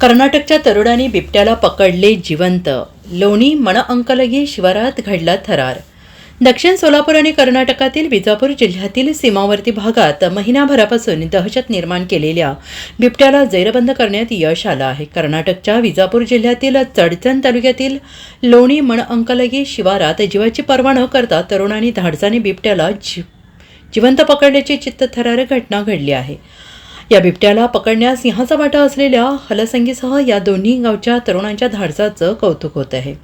कर्नाटकच्या तरुणांनी बिबट्याला पकडले जिवंत. लोणी मणअंकलगी शिवारात घडला थरार. दक्षिण सोलापूर आणि कर्नाटकातील विजापूर जिल्ह्यातील सीमावर्ती भागात महिनाभरापासून दहशत निर्माण केलेल्या बिबट्याला जैरबंद करण्यात यश आलं आहे. कर्नाटकच्या विजापूर जिल्ह्यातील चडचण तालुक्यातील लोणी मणअंकलगी शिवारात जीवाची पर्वा न करता तरुणांनी धाडसाने बिबट्याला जी जिवंत पकडल्याची चित्तथरार घटना घडली आहे. या बिबट्याला पकडण्यास सिंहाचा वाटा असलेल्या हलसंगीसह या दोन्ही गावच्या तरुणांच्या धाडसाचं कौतुक होत आहे.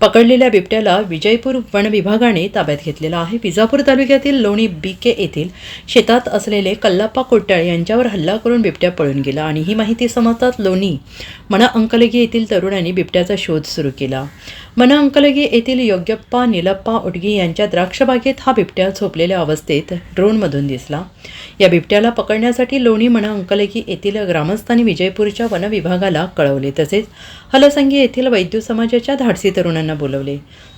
पकडलेल्या बिबट्याला विजयपूर वन विभागाने ताब्यात घेतलेला आहे. विजापूर तालुक्यातील लोणी बीके येथील शेतात असलेले कल्लाप्पा कोट्याळ यांच्यावर हल्ला करून बिबट्या पळून गेला आणि ही माहिती समजतात लोणी मना अंकलगी येथील तरुणांनी बिबट्याचा शोध सुरू केला. मना अंकलगी येथील योग्यप्पा निलप्पा उडगी यांच्या द्राक्षबागेत हा बिबट्या झोपलेल्या अवस्थेत ड्रोनमधून दिसला. या बिबट्याला पकडण्यासाठी लोणी मना अंकलगी येथील ग्रामस्थांनी विजयपूरच्या वन विभागाला कळवले. तसेच हलसंगी येथील वैद्य समाजाच्या धाडसी तरुणांना बोलवले.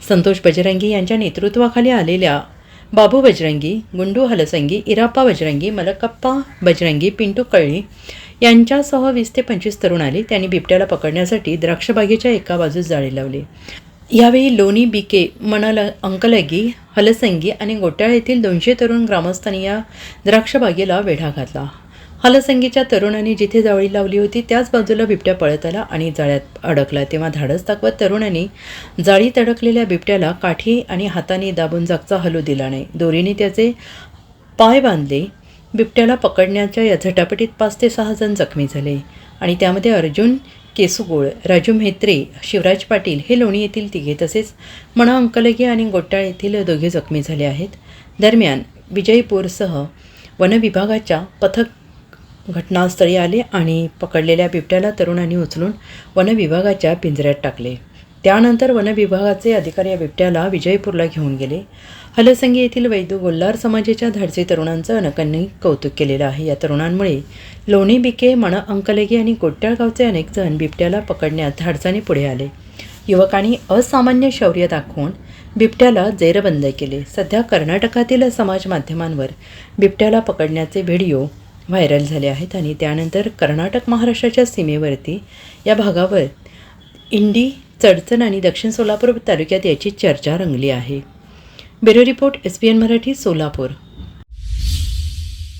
संतोष बजरंगी यांच्या नेतृत्वाखाली आलेल्या बाबू बजरंगी गुंडू हलसंगी इराप्पा बजरंगी मलकप्पा बजरंगी पिंटू कळी यांच्यासह वीस ते पंचवीस तरुण आले. त्यांनी बिबट्याला पकडण्यासाठी द्राक्षबागेच्या एका बाजूस जाळी लावली. यावेळी लोणी बिके मनाल अंकलगी हलसंगी आणि गोट्याळ येथील दोनशे तरुण ग्रामस्थांनी या द्राक्षबागेला वेढा घातला. हलसंगीच्या तरुणांनी जिथे जाळी लावली होती त्याच बाजूला बिबट्या पळत आला आणि जाळ्यात अडकला. तेव्हा धाडस दाखवत तरुणांनी जाळीत अडकलेल्या बिबट्याला काठी आणि हाताने दाबून जागचा हलू दिला नाही. दोरीने त्याचे पाय बांधले. बिबट्याला पकडण्याच्या या झटापटीत पाच ते सहा जण जखमी झाले. आणि त्यामध्ये अर्जुन केसुगोळ राजू म्हेत्रे शिवराज पाटील हे लोणी येथील तिघे तसेच मणा अंकलगी आणि गोट्याळ येथील दोघे जखमी झाले आहेत. दरम्यान विजयपूरसह वनविभागाच्या पथक घटनास्थळी आले आणि पकडलेल्या बिबट्याला तरुणांनी उचलून वनविभागाच्या पिंजऱ्यात टाकले. त्यानंतर वनविभागाचे अधिकारी या बिबट्याला विजयपूरला घेऊन गेले. हलसंगी येथील वैद्य गोल्हार समाजाच्या धाडसी तरुणांचं अनेकांनी कौतुक केलेलं आहे. या तरुणांमुळे लोणी बिके मण अंकलेगी आणि गोट्याळ गावचे अनेक जण बिबट्याला पकडण्यात धाडसाने पुढे आले. युवकांनी असामान्य शौर्य दाखवून बिबट्याला जेरबंद केले. सध्या कर्नाटकातील समाज माध्यमांवर बिबट्याला पकडण्याचे व्हिडिओ व्हायरल झाले आहेत आणि त्यानंतर कर्नाटक महाराष्ट्राच्या सीमेवरती या भागावर इंडी चडचण आणि दक्षिण सोलापूर तालुक्यात याची चर्चा रंगली आहे. Bureau report S P N Marathi Solapur.